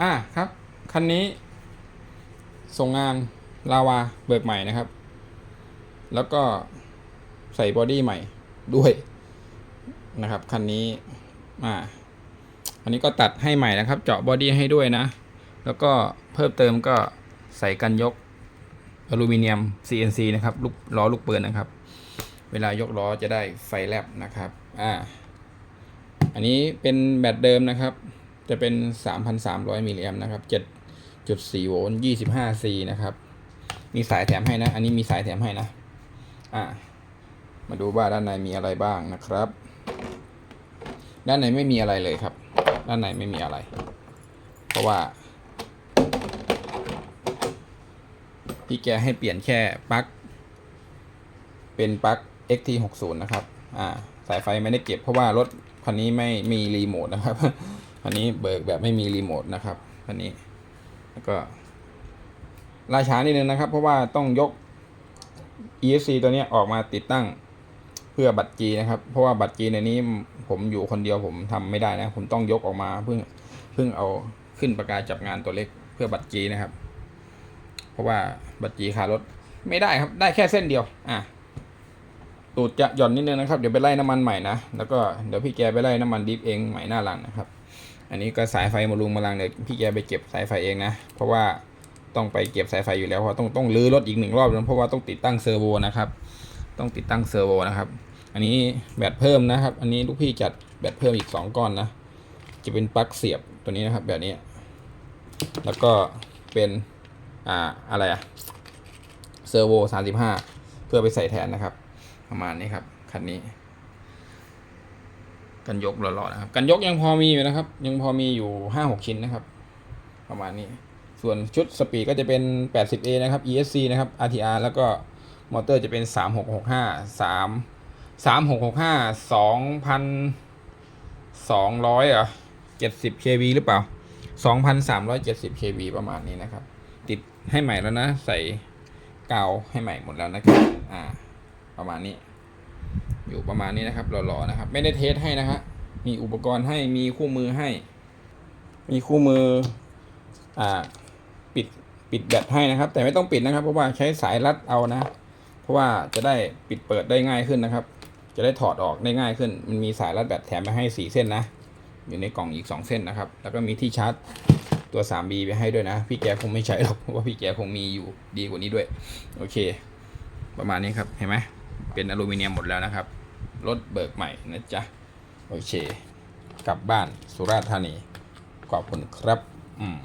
อ่าครับ คันนี้ ส่งงานลาวาเบิกใหม่นะครับ แล้วก็ใส่บอดี้ใหม่ด้วยนะครับ คันนี้อ่าอันนี้ก็ตัดให้ใหม่นะครับ เจาะบอดี้ให้ด้วยนะ แล้วก็เพิ่มเติมก็ใส่กันยกอลูมิเนียม CNC นะครับลูกล้อลูกปืนนะครับ เวลายกล้อจะได้ไฟแลบนะครับ อ่า อันนี้เป็นแบตเดิมนะครับ จะเป็น 3,300 มิลลิแอมนะครับ 7.4 โวลต์ 25 C นะครับ มีสายแถมให้นะ อันนี้มีสายแถมให้นะ อ่า มาดูว่าด้านในมีอะไรบ้างนะครับ ด้านในไม่มีอะไรเลยครับ ด้านในไม่มีอะไร เพราะว่า พี่แกให้เปลี่ยนแค่ปลั๊ก เป็นปลั๊ก XT60 นะครับ อ่า สายไฟไม่ได้เก็บเพราะว่ารถคันนี้ไม่มีรีโมทนะครับ คันนี้เบิกแบบไม่มีรีโมทนะครับคันนี้แล้วก็ล่าช้านิดนึงนะครับ เพราะว่าต้องยก ESC ตัวนี้ออกมาติดตั้งเพื่อบัตร G นะครับ เพราะว่าบัตร G ในนี้ผมอยู่คนเดียวผมทำไม่ได้นะ ผมต้องยกออกมาเพิ่งเพิ่งเอาขึ้นประกาศจับงานตัวเล็กเพื่อบัตร G นะครับ เพราะว่าบัตร G ขารถไม่ได้ครับ ได้แค่เส้นเดียว อะตูดจะหย่อนนิดนึงนะครับ เดี๋ยวไปไล่น้ำมันใหม่นะ แล้วก็เดี๋ยวพี่แกไปไล่น้ำมันดิฟเองใหม่หน้าหลังนะครับ อันนี้ก็สายไฟมาลุงมาลังเดี๋ยวพี่แกไปเก็บสายไฟเองนะ เพราะว่าต้องไปเก็บสายไฟอยู่แล้วเพราะต้องต้องรื้อรถอีกหนึ่งรอบนะเพราะว่าต้องติดตั้งเซอร์โวนะครับ ต้องติดตั้งเซอร์โวนะครับ อันนี้แบตเพิ่มนะครับ อันนี้ลูกพี่จัดแบตเพิ่มอีกสองก้อนนะ จะเป็นปลั๊กเสียบตัวนี้นะครับ แบบนี้ แล้วก็เป็นอ่าอะไรอะเซอร์โวสามสิบห้าเพื่อไปใส่แทนนะครับ ประมาณนี้ครับคันนี้ กันยกหล่อๆนะครับ กันยกยังพอมีอยู่นะครับ ยังพอมีอยู่ห้าหกชิ้นนะครับ ประมาณนี้ ส่วนชุดสปีดก็จะเป็น 80A นะครับ ESC นะครับ RTR แล้วก็มอเตอร์จะเป็น 3665 3 3665 2,200เหรอ70 kV หรือเปล่า 2,370 kV ประมาณนี้นะครับ ติดให้ใหม่แล้วนะ ใส่กาวให้ใหม่หมดแล้วนะครับ อ่า ประมาณนี้ อยู่ประมาณนี้นะครับหล่อๆนะครับ ไม่ได้เทสให้นะฮะมีอุปกรณ์ให้มีคู่มือให้ มีคู่มืออ่าปิดปิดแบตให้นะครับ แต่ไม่ต้องปิดนะครับ เพราะว่าใช้สายรัดเอานะ เพราะว่าจะได้ปิดเปิดได้ง่ายขึ้นนะครับ จะได้ถอดออกได้ง่ายขึ้น มันมีสายรัดแบตแถมมาให้สี่เส้นนะ อยู่ในกล่องอีกสองเส้นนะครับ แล้วก็มีที่ชาร์จตัว 3B ไปให้ด้วยนะ พี่แกคงไม่ใช้หรอกเพราะว่าพี่แกคงมีอยู่ดีกว่านี้ด้วย โอเค ประมาณนี้ครับเห็นไหมเป็นอลูมิเนียมหมดแล้วนะครับ รถเบิกใหม่นะจ๊ะ โอเค กลับบ้านสุราษฎร์ธานีขอบคุณครับ อืม